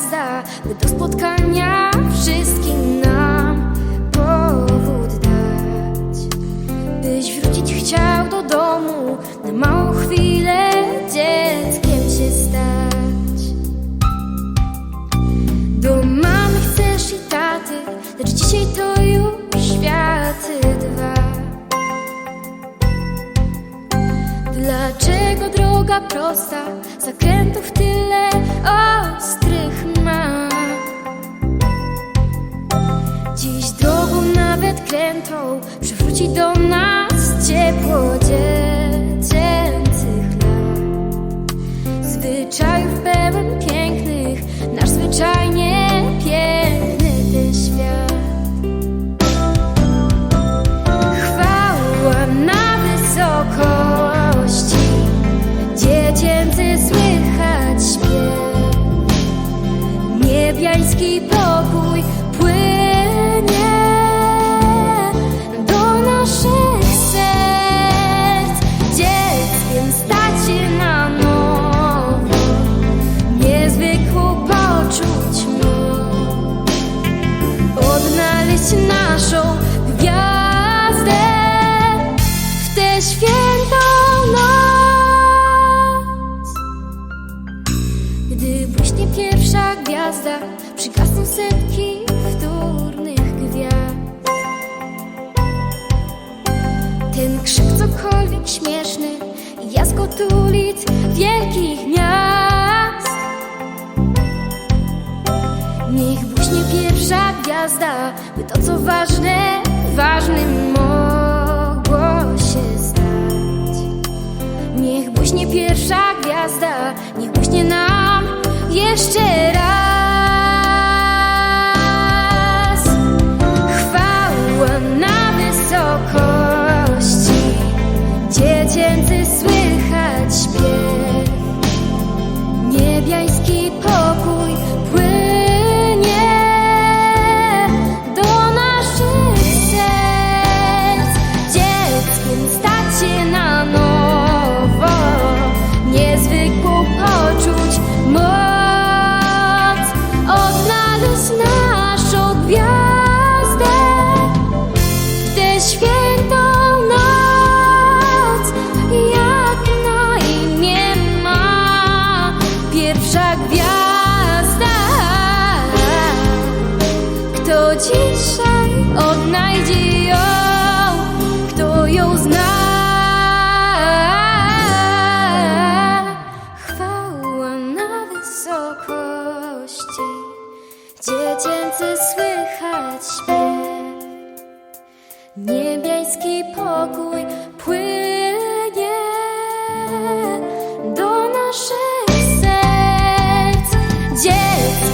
gwiazda, by do spotkania wszystkim nam powód dać. Byś wrócić chciał do domu, na małą chwilę dzieckiem się stać. Do mamy chcesz i taty, lecz dzisiaj to już światy dwa. Dlaczego droga prosta, zakrętów tyle przywróci do nas ciepło dziecięcych lat. Zwyczajów pełen pięknych, nasz zwyczajnie Naszą gwiazdę w tę świętą noc. Gdy błyśnie pierwsza gwiazda, przygasną setki wtórnych gwiazd. Ten krzyk cokolwiek śmieszny, jaskot ulic wielkich miast. Gwiazda, by to co ważne, ważnym mogło się stać. Niech błyśnie pierwsza gwiazda, niech błyśnie nam jeszcze raz. Chwała na wysokości, dziecięcy słychać śpiew. Niebiański pokój Niebiański pokój płynie do naszych serc. Dzieckiem